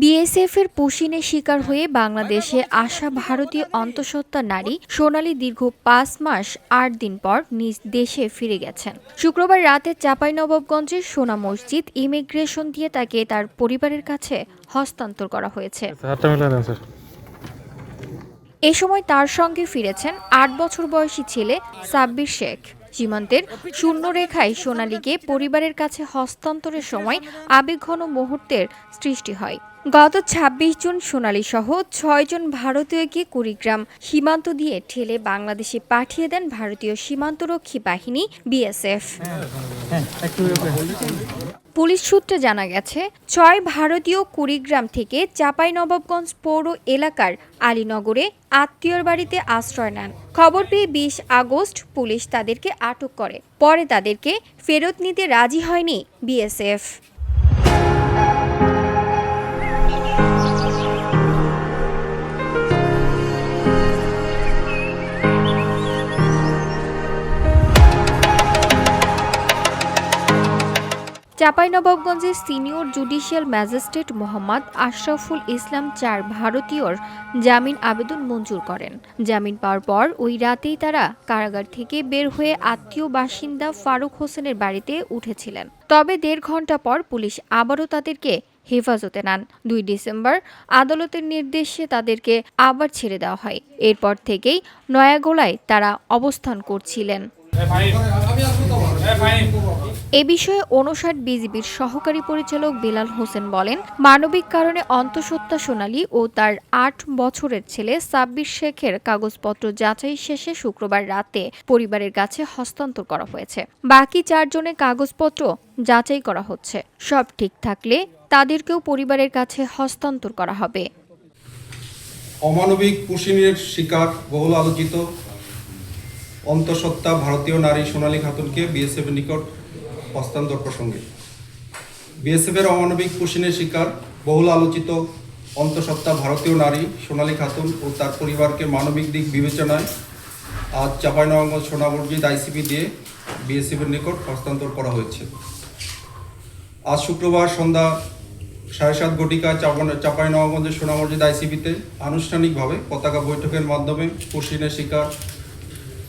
BSF এর পুশিনে শিকার হয়ে বাংলাদেশে আসা ভারতীয় অন্তঃসত্ত্বা নারী সোনালী দীর্ঘ পাঁচ মাস আট দিন পর নিজ দেশে ফিরে গেছেন। শুক্রবার রাতে চাঁপাইনবাবগঞ্জের সোনা মসজিদ ইমিগ্রেশন দিয়ে তাকে তার পরিবারের কাছে হস্তান্তর করা হয়েছে। এ সময় তার সঙ্গে ফিরেছেন আট বছর বয়সী ছেলে সাব্বির শেখ। সীমান্তের শূন্যরেখায় সোনালীকে পরিবারের কাছে হস্তান্তরের সময় আবেগঘন মুহূর্তের সৃষ্টি হয়। গত ২৬ জন সোনালী সহ ছয়জন ভারতীয়কে কুড়িগ্রাম সীমান্ত দিয়ে ঠেলে বাংলাদেশে পাঠিয়ে দেন ভারতীয় সীমান্তরক্ষী বাহিনী বিএসএফ। পুলিশ সূত্রে জানা গেছে, ছয় ভারতীয় কুড়িগ্রাম থেকে চাঁপাইনবাবগঞ্জ পৌর এলাকার আলীনগরে আত্মীয়র বাড়িতে আশ্রয় নেন। খবর পেয়ে বিশ আগস্ট পুলিশ তাদেরকে আটক করে। পরে তাদেরকে ফেরত নিতে রাজি হয়নি বিএসএফ। চাঁপাইনবাবগঞ্জের senior judicial magistrate Mohammad Ashraful Islam চার ভারতীয়র জামিন আবেদন মঞ্জুর করেন। জামিন পাওয়ার পর ওই রাতেই তারা কারাগার থেকে বের হয়ে আত্মীয় বাসিন্দা ফারুক হোসেনের বাড়িতে উঠেছিলেন। তবে দেড় ঘণ্টা পর পুলিশ আবারও তাদেরকে হেফাজতে নেন। দুই ডিসেম্বর আদালতের নির্দেশে তাদেরকে আবার ছেড়ে দেওয়া হয়। এরপর থেকেই নয়াগোলায় তারা অবস্থান করছিলেন। এ বিষয়ে অনুষাট বিজিবির সহকারী পরিচালক বেলাল হোসেন বলেন, মানবিক কারণে অন্তঃসত্ত্বা সোনালী ও তার আট বছরের ছেলে সাব্বির শেখের কাগজপত্র যাচাই শেষে শুক্রবার রাতে পরিবারের কাছে হস্তান্তর করা হয়েছে। বাকি চারজনের কাগজপত্র যাচাই করা হচ্ছে। সব ঠিক থাকলে তাদেরকেও পরিবারের কাছে হস্তান্তর করা হবে। অমানবিক পুষিনের শিকার বহুল আলোচিত। অন্তঃসত্ত্বা ভারতীয় নারী সোনালী খাতুনকে বিএসএফের নিকট হস্তান্তর প্রসঙ্গে। বিএসএফের অমানবিক পুষিনের শিকার বহুল আলোচিত অন্তঃসত্ত্বা ভারতীয় নারী সোনালী খাতুন ও তার পরিবারকে মানবিক দিক বিবেচনায় আজ চাঁপাইনবাবগঞ্জ সোনা মসজিদ আইসিপি দিয়ে বিএসএফের নিকট হস্তান্তর করা হয়েছে। আজ শুক্রবার সন্ধ্যা সাড়ে সাত ঘটিকায় চাঁপাইনবাবগঞ্জের সোনা মসজিদ আইসিবিতে আনুষ্ঠানিকভাবে পতাকা বৈঠকের মাধ্যমে পুশিনের শিকার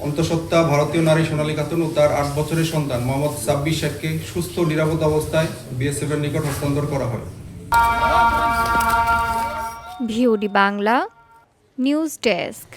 অন্তঃসত্ত্বা ভারতীয় নারী সোনালী খাতুন ও তার আট বছরের সন্তান মোহাম্মদ সাব্বির শেখকে সুস্থ নিরাপদ অবস্থায় বিএসএফের নিকট হস্তান্তর করা হয়। VOD Bangla news desk.